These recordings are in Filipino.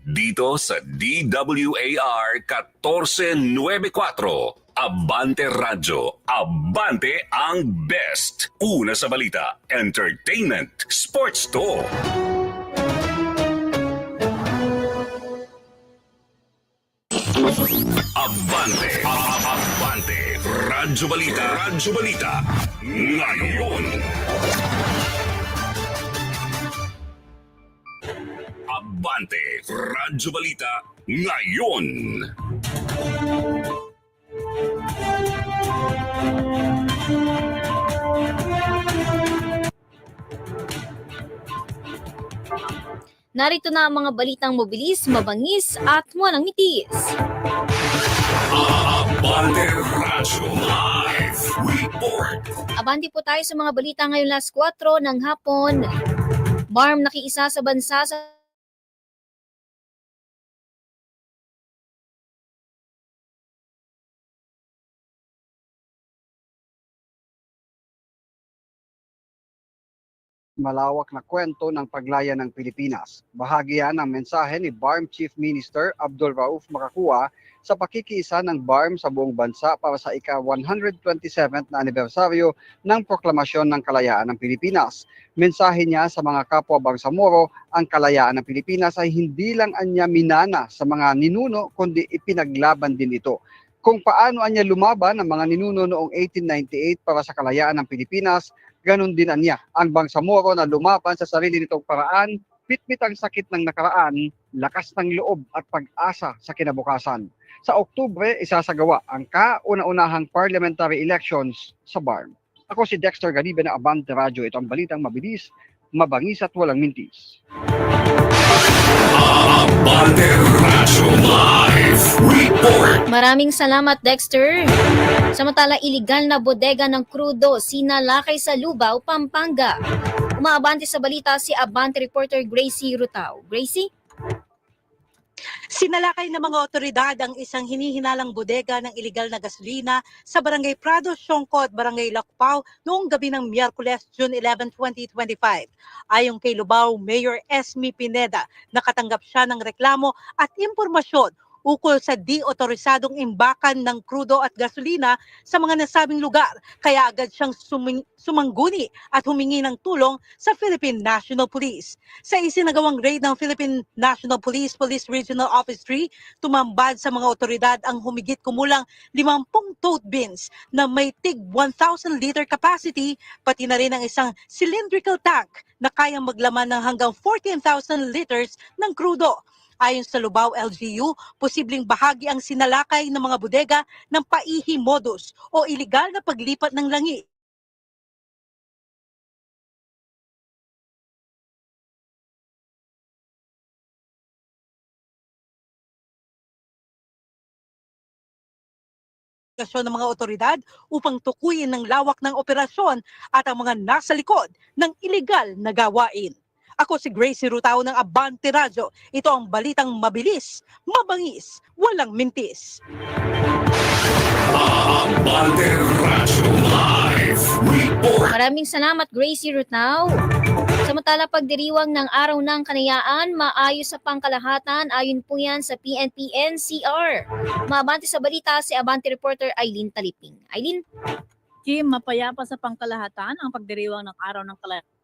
Dito sa DWAR 1494. Abante Radyo. Abante ang best. Una sa balita, entertainment, sports to. Abante, Abante, Radyo Balita, Radyo Balita, ngayon. Abante, Radyo Balita, ngayon. Narito na ang mga balitang mobilis, mabangis at walang mitis. Abante Radyo Live Report. Abante po tayo sa mga balita ngayon last 4 ng hapon. BARM nakiisa sa bansa sa malawak na kwento ng paglaya ng Pilipinas. Bahagi yan ng mensahe ni BARM Chief Minister Abdul Rauf Makakuwa sa pakikiisa ng BARM sa buong bansa para sa ika-127th na anibersaryo ng proklamasyon ng kalayaan ng Pilipinas. Mensahe niya sa mga kapwa Bangsamoro, ang kalayaan ng Pilipinas ay hindi lang anya minana sa mga ninuno kundi ipinaglaban din ito kung paano anya lumaban ang mga ninuno noong 1898 para sa kalayaan ng Pilipinas, ganun din anya ang Bangsamoro na lumaban sa sarili nitong paraan, pitpit ang sakit ng nakaraan, lakas ng loob at pag-asa sa kinabukasan. Sa Oktubre, isasagawa ang kauna-unahang parliamentary elections sa BARM. Ako si Dexter Ganibe na Abante Radio. Ito ang balitang mabilis, mabangis at walang mintis. Maraming salamat Dexter. Samantala iligal na bodega ng krudo sinalakay sa Lubao, Pampanga. Umaabante sa balita si Abante reporter Gracie Rutao. Gracie? Sinalakay ng mga otoridad ang isang hinihinalang bodega ng iligal na gasolina sa Barangay Prado, Siongkot, Barangay Lakpao noong gabi ng Miyerkules, June 11, 2025. Ayon kay Lubao Mayor Esme Pineda, nakatanggap siya ng reklamo at impormasyon ukol sa di-otorisadong imbakan ng krudo at gasolina sa mga nasabing lugar. Kaya agad siyang suming- sumangguni at humingi ng tulong sa Philippine National Police. Sa isinagawang raid ng Philippine National Police Police Regional Office 3, tumambad sa mga otoridad ang humigit kumulang 50 tote bins na may tig 1,000 liter capacity, pati na rin ang isang cylindrical tank na kayang maglaman ng hanggang 14,000 liters ng krudo. Ayon sa Lubao LGU, posibleng bahagi ang sinalakay ng mga bodega ng paihi modus o iligal na paglipat ng langi investigasyon ng mga otoridad upang tukuyin ng lawak ng operasyon at ang mga nasa likod ng iligal na gawain. Ako si Gracie Rutao ng Abante Radyo. Ito ang balitang mabilis, mabangis, walang mintis. Abante Radyo Live Report. Maraming salamat Gracie Rutao. Samantala pagdiriwang ng Araw ng Kanayaan, maayos sa pangkalahatan ayon po yan sa PNP-NCR. Maabante sa balita si Abante reporter Eileen Taliping. Eileen? Kim, mapayapa sa pangkalahatan ang pagdiriwang ng Araw ng Kalayaan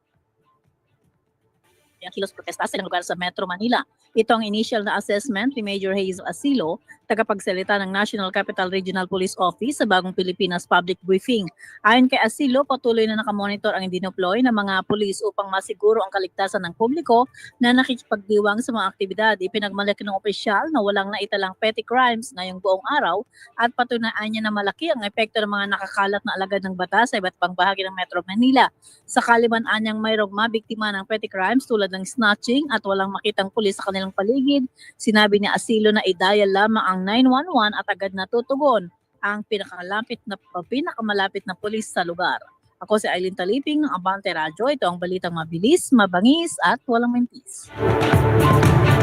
ang kilos protesta sa ilang lugar sa Metro Manila. Ito ang initial na assessment ni Major Hayes Asilo, tagapagsalita ng National Capital Regional Police Office sa Bagong Pilipinas Public Briefing. Ayon kay Asilo, patuloy na nakamonitor ang dineploy ng mga pulis upang masiguro ang kaligtasan ng publiko na nakikipagdiwang sa mga aktibidad. Ipinagmalaki ng opisyal na walang naitalang petty crimes ngayong buong araw at patunaan niya na malaki ang epekto ng mga nakakalat na alagad ng batas sa iba't pang bahagi ng Metro Manila. Sakali man anyang mayroong mabiktima ng petty crimes tulad ng snatching at walang makitang pulis sa kanilang paligid, sinabi ni Asilo na i-dial lamang ang 911 at agad na tutugon ang pinakalapit na pinakamalapit na pulis sa lugar. Ako si Eileen Taliping ng Abante Radyo. Ito ang balitang mabilis, mabangis at walang mentis.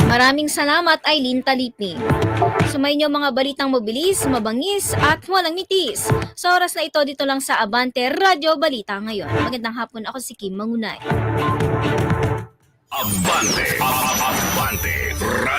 Maraming salamat Eileen Taliping. Sumay niyo mga balitang mabilis, mabangis at walang mitis. Sa oras na ito dito lang sa Abante Radio Balita ngayon. Magandang hapon ako si Kim Mangunay. Abante, Abante,